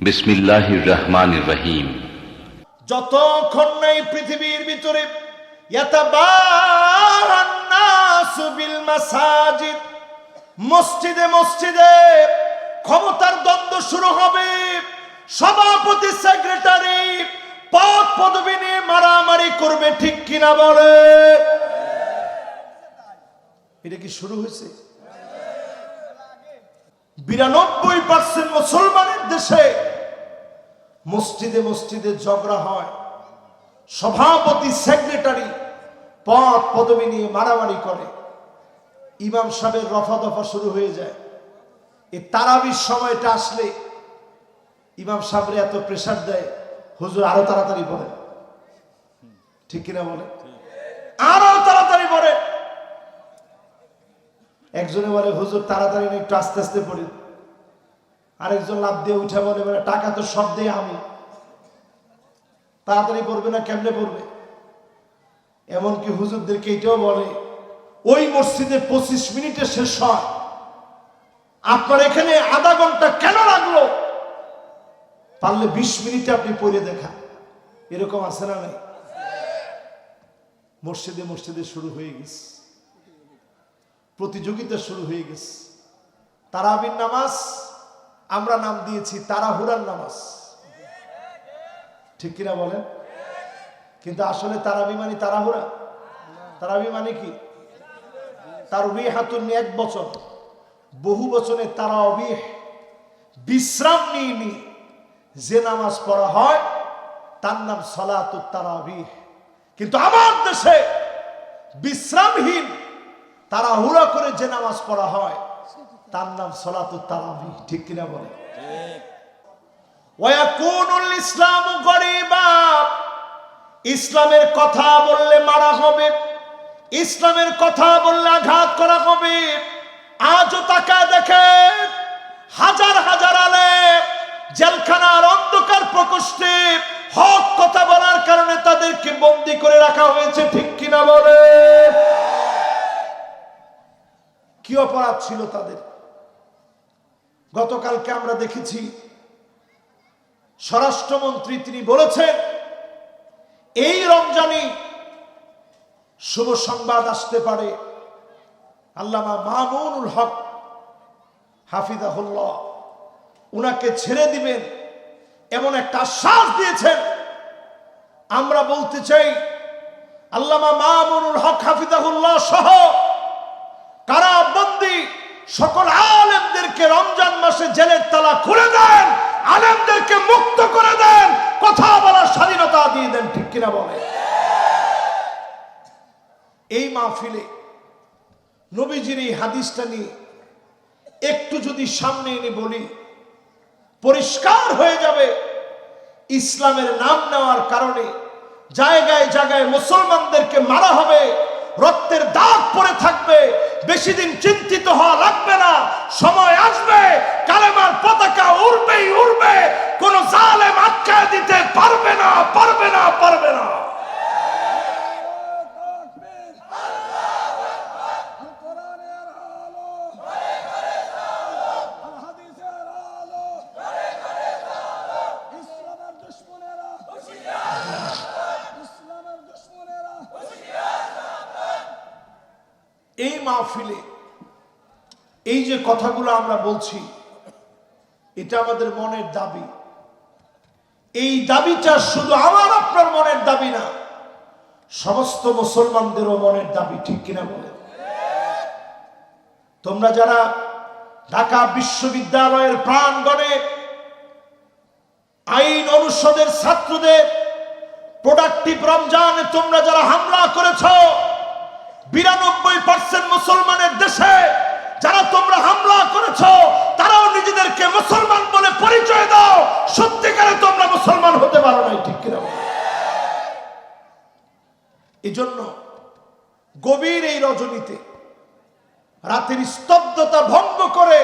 বিসমিল্লাহির রহমানির রহিম। যতক্ষণ এই পৃথিবীর ভিতরে মসজিদে মসজিদে ক্ষমতার দ্বন্দ্ব শুরু হবে, সভাপতি, সেক্রেটারি পদ পদবি নিয়ে মারামারি করবে, ঠিক কিনা বলে? এটা কি শুরু হয়েছে? বিরানব্বই পার্সেন্ট মুসলমানের দেশে মসজিদে মসজিদে ঝগড়া হয়। সভাপতি, সেক্রেটারি পদ পদবি নিয়ে মারামারি করে। ইমাম সাহেবের রফা দফা শুরু হয়ে যায়। এই তারাবির সময়টা আসলে ইমাম সাহেবের এত প্রেশার দেয়, হুজুর আরও তাড়াতাড়ি পড়ে। ঠিক কিনা বলে? আরও তাড়াতাড়ি পড়ে। একজনে বলে, হুজুর তাড়াতাড়ি একটু আস্তে আস্তে পড়ি। আরেকজন লাভ দিয়ে উঠে বলে টাকা তো সব দিয়ে আমি। তাড়াতাড়ি পড়বে না, কেমনে পড়বে? এমনকি হুজুরদেরকে এটাও বলে, ওই মসজিদে পঁচিশ মিনিটে শেষ হয়। আপনার এখানে আধা ঘণ্টা কেন লাগল? পারলে বিশ মিনিটে আপনি পড়ে দেখা এরকম আছে না নাই? মসজিদে মসজিদে শুরু হয়ে গেছে। প্রতিযোগিতা শুরু হয়ে গেছে। তারাবির নামাজ আমরা নাম দিয়েছি তারাহুরার নামাজ। ঠিক কিনা বলেন? কিন্তু আসলে তারাবি মানে তারাহুরা। তারাবি মানে কি? তার হাতুন এক বছর বহু বছরে তারা অবিহ বিশ্রাম নিয়ে যে নামাজ পড়া হয়, তার নাম সলাত তারাবিহ। কিন্তু আমার দেশে বিশ্রামহীন তারা হুড়া করে যে নামাজ পড়া হয় তার নাম সলাত তারাবি ঠিক কিনা বলে? ওয়াকুনুল ইসলাম গরিবা ইসলামের কথা বললে মারা হবে ইসলামের কথা বললে আঘাত করা হবে। আজও তাকা দেখে হাজার হাজার আলে জেলখানার অন্ধকার প্রকোষ্ঠে হক কথা বলার কারণে তাদেরকে বন্দি করে রাখা হয়েছে ঠিক কিনা বলে? কি অপরাধ ছিল তাদের? গতকালকে আমরা দেখেছি স্বরাষ্ট্রমন্ত্রী তিনি বলেছেন, এই রমজানে শুভ সংবাদ আসতে পারে। আল্লামা মামুনুল হক হাফিজাহুল্লাহ উনাকে ছেড়ে দিবেন, এমন একটা আশ্বাস দিয়েছেন। আমরা বলতে চাই, আল্লামা মামুনুল হক হাফিজাহুল্লাহ সহ কারাবন্দি সকল আলেমদেরকে রমজান মাসে জেলের তালা খুলে দেন, আলেমদেরকে মুক্ত করে দেন, কথা বলার স্বাধীনতা দিয়ে দেন, ঠিক কিনা বলে? এই মাহফিলে নবীজির এই হাদিসটা নিয়ে একটু যদি সামনে এনে বলি, পরিষ্কার হয়ে যাবে ইসলামের নাম নেওয়ার কারণে জায়গায় জায়গায় মুসলমানদেরকে মারা হবে, রক্তের দাগ পড়ে থাকবে, বেশি দিন চিন্তিত হওয়া লাগবে না, সময় দিতে পারবে না পারবে না পারবে না। এই মাহফিলে এই যে কথাগুলো আমরা বলছি, এটা আমাদের মনের দাবি। এই দাবিটা শুধু আমার, আপনার মনের দাবি না, সমস্ত মুসলমানদেরও মনের দাবি, ঠিক কিনা বলে তোমরা যারা ঢাকা বিশ্ববিদ্যালয়ের প্রাঙ্গণে আইন অনুষদের ছাত্রদের প্রোডাক্টিভ রমজানে তোমরা যারা হামলা করেছ, বিরানব্বই পার্সেন্ট মুসলমানের দেশে যারা তোমরা হামলা করেছ, তারাও নিজেদেরকে মুসলমান বলে পরিচয় দাও। সত্যিকারে তোমরা মুসলমান হতে পারো নাই, ঠিক কিনা এই জন্য গভীর এই রজনীতে, রাতের স্তব্ধতা ভঙ্গ করে,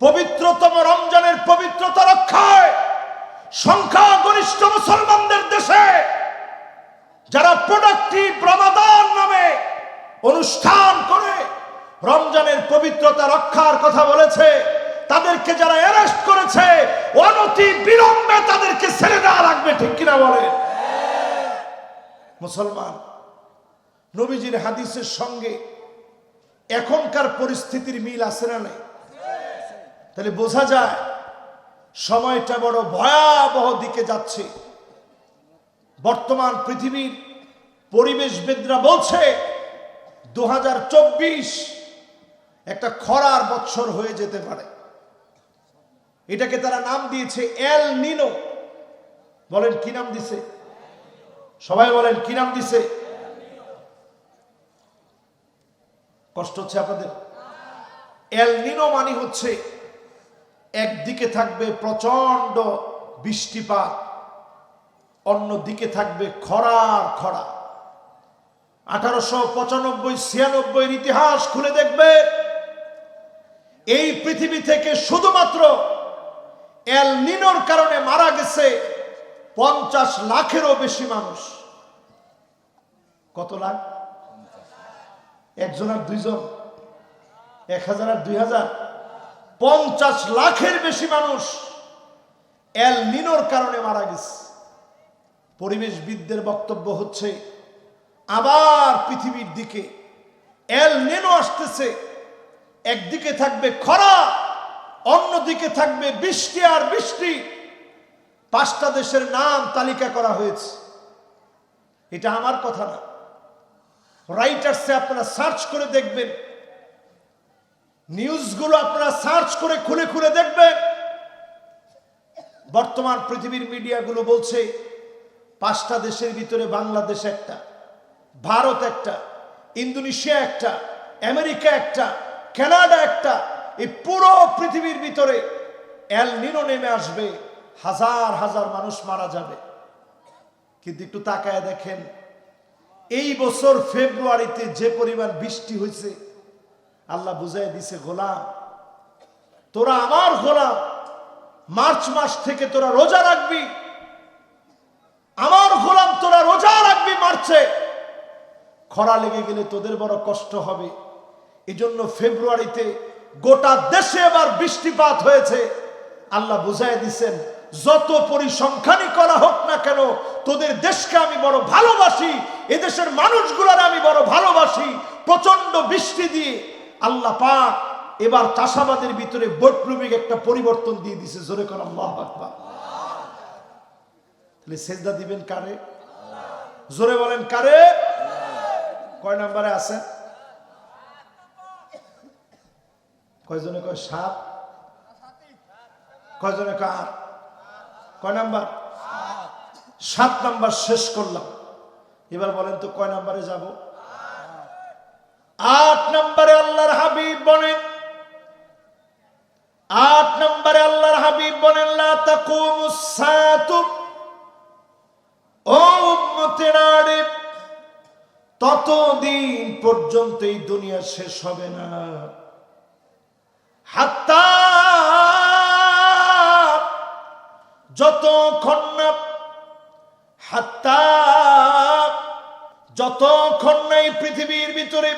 পবিত্রতম রমজানের পবিত্রতা রক্ষায়, সংখ্যাগরিষ্ঠ মুসলমানদের দেশে, যারা প্রোডাক্টিভ রমাদান নামে অনুষ্ঠান করে রমজানের পবিত্রতা রক্ষার কথা বলেছে, তাদেরকে যারা অ্যারেস্ট করেছে অন তাদেরকে ছেড়ে দেওয়া লাগবে, ঠিক কিনা বলে মুসলমান, নবীজির হাদিসের সঙ্গে এখনকার পরিস্থিতির মিল আছে না নাই? তাহলে বোঝা যায়, সময়টা বড় ভয়াবহ দিকে যাচ্ছে। বর্তমান পৃথিবীর পরিবেশবিদরা বলছে দু হাজার চব্বিশ একটা খরার বৎসর হয়ে যেতে পারে। এটাকে তারা নাম দিয়েছে এল নিনো। বলেন, কি নাম দিছে? সবাই বলেন, কি নাম দিছে? কষ্ট হচ্ছে আপনাদের? এল নিনো মানে হচ্ছে একদিকে থাকবে প্রচণ্ড বৃষ্টিপাত অন্য দিকে থাকবে খরার খরা। আঠারোশো পঁচানব্বই ছিয়ানব্বই ইতিহাস খুলে দেখবে। এই পৃথিবী থেকে শুধুমাত্র এল নিনোর কারণে মারা গেছে পঞ্চাশ লাখেরও বেশি মানুষ। কত লাখ? একজন আর দুইজন। এক হাজার আর দুই হাজার। পঞ্চাশ লাখের বেশি মানুষ এল নিনোর কারণে মারা গেছে। পরিবেশবিদদের বক্তব্য হচ্ছে, আবার পৃথিবীর দিকে এল নিনো আসতেছে। একদিকে থাকবে খরা, অন্যদিকে থাকবে বৃষ্টি আর বৃষ্টি। পাঁচটা দেশের নাম তালিকা করা হয়েছে। এটা আমার কথা না। রাইটার্সে আপনারা সার্চ করে দেখবেন। নিউজগুলো আপনারা সার্চ করে খুলে খুলে দেখবেন। বর্তমান পৃথিবীর মিডিয়াগুলো বলছে, পাঁচটা দেশের ভিতরে বাংলাদেশ একটা, ভারত একটা, ইন্দোনেশিয়া একটা, আমেরিকা একটা কানাডা একটা, এই পুরো পৃথিবীর ভিতরে এল নিনো নেমে আসবে, হাজার হাজার মানুষ মারা যাবে। কিন্তু একটু তাকায় দেখেন, এই বছর ফেব্রুয়ারিতে যে পরিমাণ বৃষ্টি হয়েছে, আল্লাহ বুঝাই দিছে, গোলাম, তোরা আমার গোলাম, মার্চ মাস থেকে তোরা রোজা রাখবি, আমার গোলাম তোরা রোজা রাখবি মার্চে। খরা লেগে গেলে তোদের বড় কষ্ট হবে। এজন্য ফেব্রুয়ারিতে গোটা দেশে এবার বৃষ্টিপাত হয়েছে। আল্লাহ বুঝাই দিছেন, যত পরিসংখ্যানই করা হোক না কেন, তোদের দেশকে আমি বড় ভালোবাসি, এদেশের মানুষগুলার আমি বড় ভালোবাসি প্রচণ্ড বৃষ্টি দিয়ে। আল্লাহ পাক এবার চাষাবাদের ভিতরে বৈপ্লবিক একটা পরিবর্তন দিয়ে দিছে, জোরে কর, আল্লাহ আকবার। তাহলে সেজদা দিবেন কারে? জোরে বলেন কারে? কয় নাম্বারে আছে কয়জনে কয়? সাত? কয়জনে কয়? আট? কয় নাম্বার? সাত নাম্বার শেষ করলাম। এবার বলেন তো কয় নাম্বারে যাব? আট নম্বরে আল্লাহর হাবিব বলেন। আট নম্বরে আল্লাহর হাবিব বলেন ততদিন পর্যন্ত এই দুনিয়া শেষ হবে না। হাত্তা যতক্ষণ না, হাত্তা যতক্ষণ না এই পৃথিবীর ভিতরে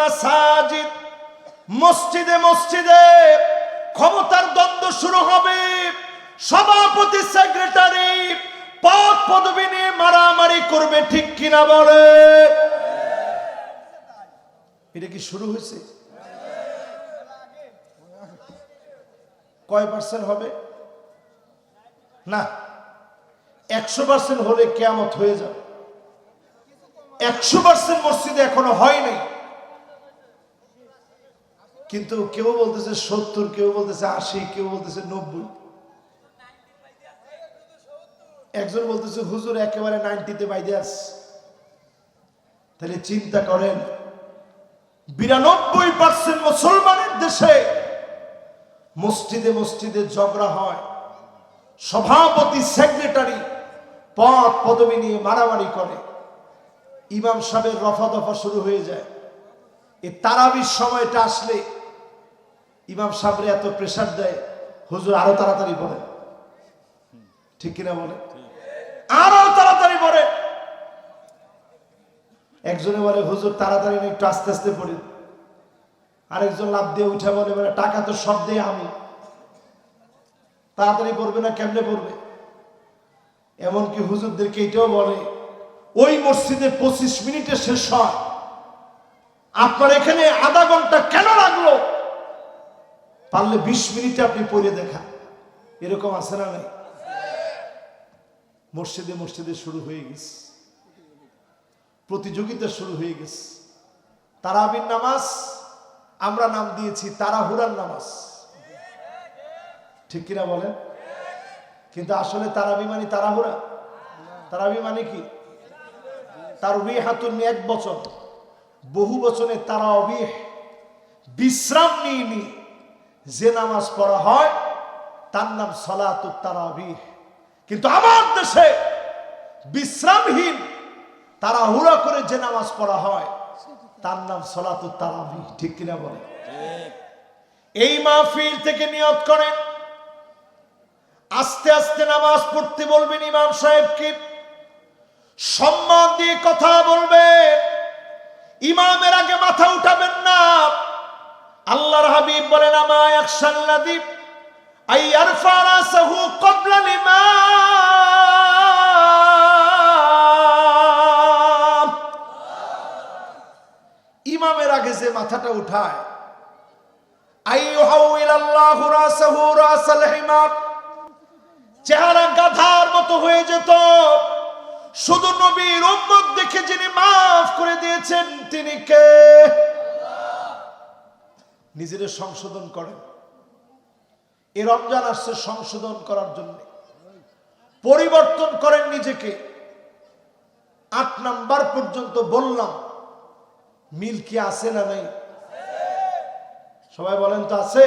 মাসাজিদ, মসজিদে মসজিদে ক্ষমতার দ্বন্দ্ব শুরু হবে। সভাপতি, সেক্রেটারি, পদ পদবি নিয়ে মারামারি করবে, ঠিক কিনা বলে? এটা কি শুরু হয়েছে? কয় পার্সেন্ট হবে? না, একশো পার্সেন্ট হলে কেয়ামত হয়ে যাবে। একশো পার্সেন্ট মসজিদে এখনও হয় নাই। কিন্তু কেউ বলতেছে সত্তর, কেউ বলতেছে আশি, কেউ বলতেছে নব্বই। একজন বলতেছে, হুজুর, একেবারে নাইনটিতে বাইদে আস। তাহলে চিন্তা করেন বিরানব্বই পার্সেন্ট মুসলমানের দেশে মসজিদে মসজিদে ঝগড়া হয়। সভাপতি, সেক্রেটারি পদ পদবি নিয়ে মারামারি করে। ইমাম সাহেবের রফা দফা শুরু হয়ে যায়। এই তারাবির সময়টা আসলে ইমাম সাহেবরে এত প্রেশার দেয়। হুজুর আরও তাড়াতাড়ি বলে ঠিক কিনা বলে আরও তাড়াতাড়ি পড়ে একজনে বলে, হুজুর, তাড়াতাড়ি একটু আস্তে আস্তে পড়ি। আরেকজন লাভ দিয়ে উঠে বলে বলে টাকা তো সব দিয়ে আমি। তাড়াতাড়ি পড়বে না, কেমনে পড়বে? এমনকি হুজুরদেরকে এটাও বলে, ওই মসজিদে পঁচিশ মিনিটে শেষ হয়। আপনার এখানে আধা ঘণ্টা কেন লাগল? পারলে বিশ মিনিটে আপনি পড়ে দেখা এরকম আছে না নাই? মসজিদে মসজিদে শুরু হয়ে গেছে। প্রতিযোগিতা শুরু হয়ে গেছে। তারাবির নামাজ, আমরা নাম দিয়েছি তারাহুরার নামাজ। ঠিক কিনা বলেন? কিন্তু আসলে তারাবি মানে তারাহুরা। তারাবি মানে কি? তার হাতুন এক বছর বহু বছরে তারা অবিহ বিশ্রাম নিয়ে যে নামাজ পড়া হয়, তার নাম সলাত তারাবিহ। কিন্তু আমার দেশে বিশ্রামহীন তারা হুড়া করে যে নামাজ পড়া হয়, তার নাম সলাত তারাবি, ঠিক কিনা বলে? এই মাহফিল থেকে নিয়ত করেন। আস্তে আস্তে নামাজ পড়তে বলবেন ইমাম সাহেবকে। সম্মান দিয়ে কথা বলবে ইমামের আগে মাথা উঠাবেন না। আল্লাহর হাবিব বলেন আমায় একসাল্লাদি আই আরফা রাসাহু ক্বাবলা ইমাম মাথাটা উঠায়। চেহারা গাধার মতো হয়ে যেত। শুধু নবীর দেখে যিনি মাফ করে দিয়েছেন, তিনি কে? নিজের সংশোধন করেন। এ রমজান আসছে সংশোধন করার জন্য। পরিবর্তন করেন নিজেকে। আট নাম্বার পর্যন্ত বললাম মিল কি আছে না নাই? সবাই বলেন তো আছে।